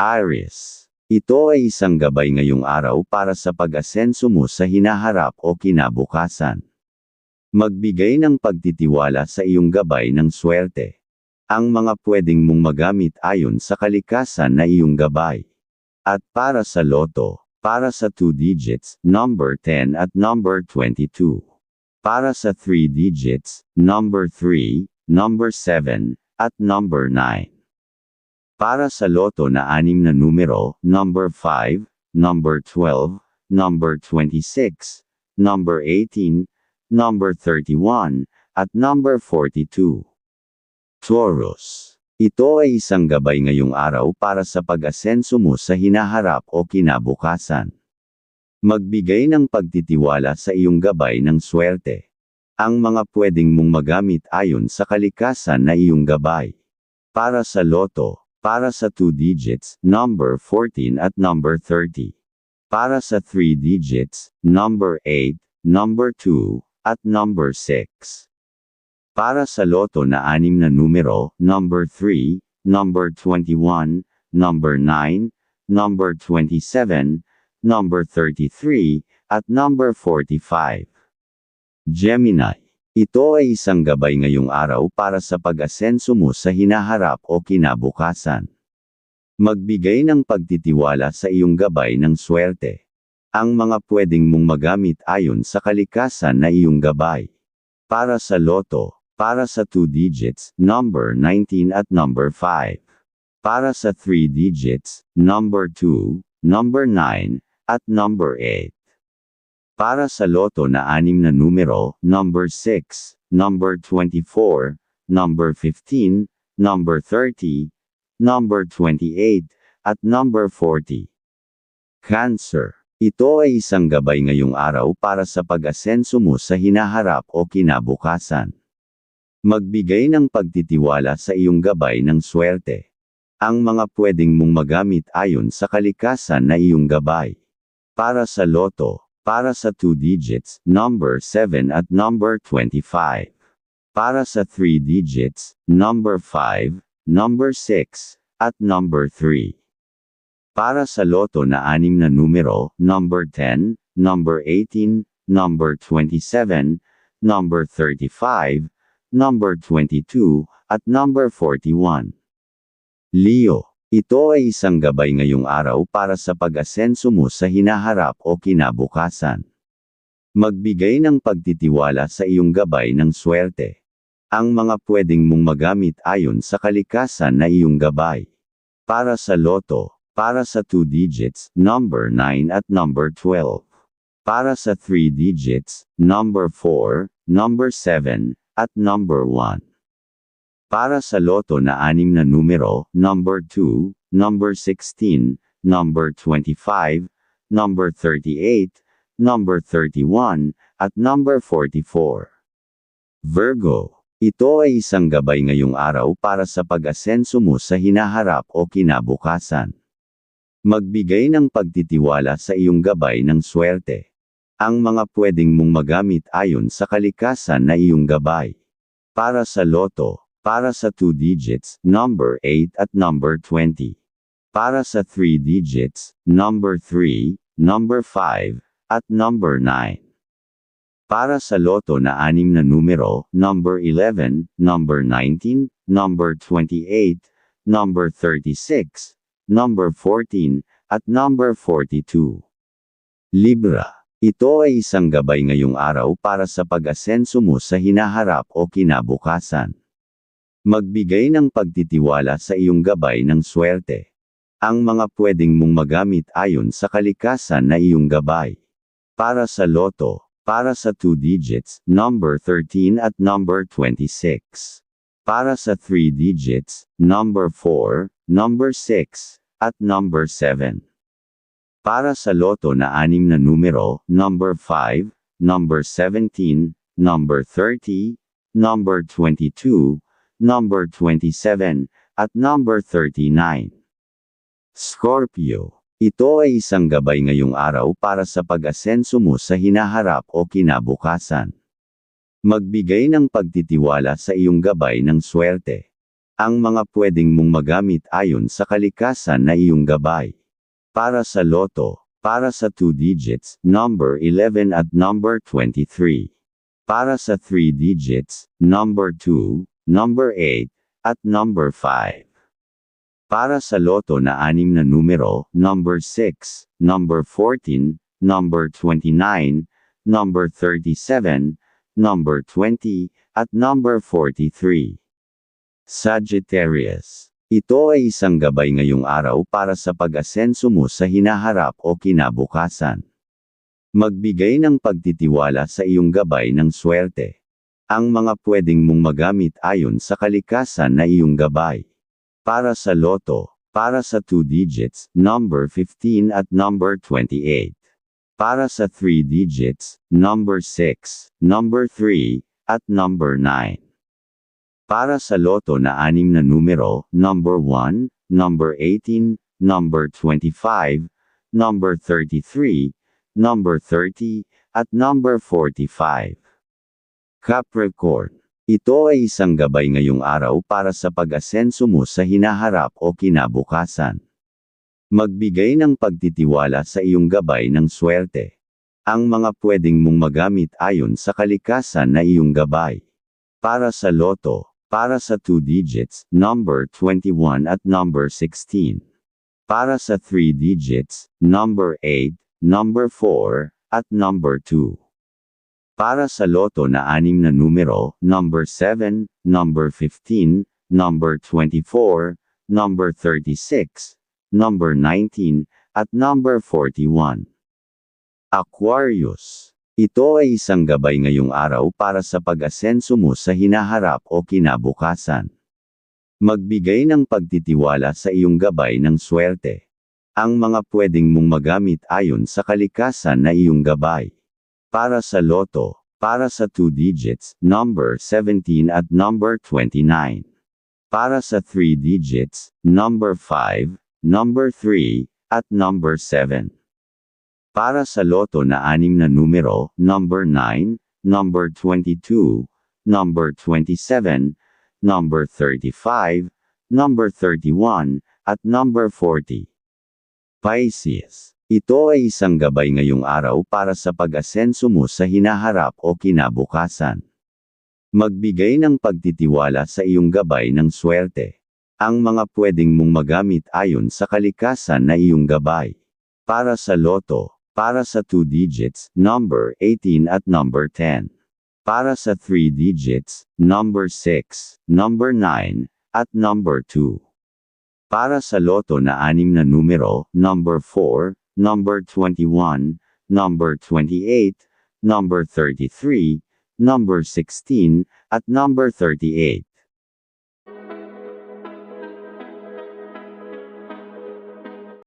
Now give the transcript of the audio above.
Aries. Ito ay isang gabay ngayong araw para sa pag-asenso mo sa hinaharap o kinabukasan. Magbigay ng pagtitiwala sa iyong gabay ng swerte. Ang mga pwedeng mong magamit ayon sa kalikasan na iyong gabay. At para sa loto, para sa 2 digits, number 10 at number 22. Para sa 3 digits, number 3, number 7, at number 9. Para sa loto na anim na numero, number 5, number 12, number 26, number 18, number 31, at number 42. Taurus. Ito ay isang gabay ngayong araw para sa pag-asenso mo sa hinaharap o kinabukasan. Magbigay ng pagtitiwala sa iyong gabay ng swerte. Ang mga pwedeng mong magamit ayon sa kalikasan na iyong gabay. Para sa loto, para sa 2 digits, number 14 at number 30. Para sa 3 digits, number 8, number 2, at number 6. Para sa loto na anim na numero, number 3, number 21, number 9, number 27, number 33, at number 45. Gemini. Ito ay isang gabay ngayong araw para sa pag-asenso mo sa hinaharap o kinabukasan. Magbigay ng pagtitiwala sa iyong gabay ng swerte. Ang mga pwedeng mong magamit ayon sa kalikasan na iyong gabay. Para sa loto, para sa 2 digits, number 19 at number 5. Para sa 3 digits, number 2, number 9, at number 8. Para sa loto na anim na numero, number 6, number 24, number 15, number 30, number 28, at number 40. Cancer. Ito ay isang gabay ngayong araw para sa pag-asenso mo sa hinaharap o kinabukasan. Magbigay ng pagtitiwala sa iyong gabay ng swerte. Ang mga pwedeng mong magamit ayon sa kalikasan na iyong gabay. Para sa loto, para sa 2 digits, number 7 at number 25. Para sa 3 digits, number 5, number 6, at number 3. Para sa loto na anim na numero, number 10, number 18, number 27, number 35, number 22, at number 41. Leo, ito ay isang gabay ngayong araw para sa pag-asenso mo sa hinaharap o kinabukasan. Magbigay ng pagtitiwala sa iyong gabay ng swerte. Ang mga pwedeng mong magamit ayon sa kalikasan na iyong gabay. Para sa loto, para sa 2 digits, number 9 at number 12. Para sa 3 digits, number 4, number 7, at number 1. Para sa loto na anim na numero, number 2, number 16, number 25, number 38, number 31, at number 44. Virgo. Ito ay isang gabay ngayong araw para sa pag-asenso mo sa hinaharap o kinabukasan. Magbigay ng pagtitiwala sa iyong gabay ng swerte. Ang mga pwedeng mong magamit ayon sa kalikasan na iyong gabay. Para sa loto, para sa 2 digits, number 8 at number 20. Para sa 3 digits, number 3, number 5, at number 9. Para sa loto na anim na numero, number 11, number 19, number 28, number 36, number 14, at number 42. Libra. Ito ay isang gabay ngayong araw para sa pag-asenso mo sa hinaharap o kinabukasan. Magbigay ng pagtitiwala sa iyong gabay ng swerte. Ang mga pwedeng mong magamit ayon sa kalikasan na iyong gabay. Para sa loto, para sa 2 digits, number 13 at number 26. Para sa 3 digits, number 4, number 6, at number 7. Para sa loto na anim na numero, number 5, number 17, number 30, number 22, number 27, at number 39. Scorpio. Ito ay isang gabay ngayong araw para sa pag-asenso mo sa hinaharap o kinabukasan. Magbigay ng pagtitiwala sa iyong gabay ng swerte. Ang mga pwedeng mong magamit ayon sa kalikasan na iyong gabay. Para sa loto, para sa 2 digits, number 11 at number 23. Para sa 3 digits, number 2, number 8, at number 5. Para sa loto na anim na numero, number 6, number 14, number 29, number 37, number 20, at number 43. Sagittarius. Ito ay isang gabay ngayong araw para sa pag-asenso mo sa hinaharap o kinabukasan. Magbigay ng pagtitiwala sa iyong gabay ng swerte. Ang mga pwedeng mong magamit ayon sa kalikasan na iyong gabay. Para sa loto, para sa 2 digits, number 15 at number 28. Para sa 3 digits, number 6, number 3, at number 9. Para sa loto na anim na numero, number 1, number 18, number 25, number 33, number 30, at number 45. Capricorn. Ito ay isang gabay ngayong araw para sa pag-asenso mo sa hinaharap o kinabukasan. Magbigay ng pagtitiwala sa iyong gabay ng swerte. Ang mga pwedeng mong magamit ayon sa kalikasan na iyong gabay. Para sa loto, para sa 2 digits, number 21 at number 16. Para sa 3 digits, number 8, number 4, at number 2. Para sa loto na anim na numero, number 7, number 15, number 24, number 36, number 19, at number 41. Aquarius ito ay isang gabay ngayong araw para sa pag-asenso mo sa hinaharap o kinabukasan. Magbigay ng pagtitiwala sa iyong gabay ng swerte. Ang mga pwedeng mong magamit ayon sa kalikasan na iyong gabay. Para sa loto, para sa 2 digits, number 17 at number 29. Para sa 3 digits, number 5, number 3, at number 7. Para sa loto na anim na numero, number 9, number 22, number 27, number 35, number 31, at number 40. Pisces. Ito ay isang gabay ngayong araw para sa pag-asenso mo sa hinaharap o kinabukasan. Magbigay ng pagtitiwala sa iyong gabay ng swerte. Ang mga pwedeng mong magamit ayon sa kalikasan na iyong gabay. Para sa loto, para sa 2 digits, number 18 at number 10. Para sa 3 digits, number 6, number 9, at number 2. Para sa loto na anim na numero, number 4, number 21, number 28, number 33, number 16, at number 38.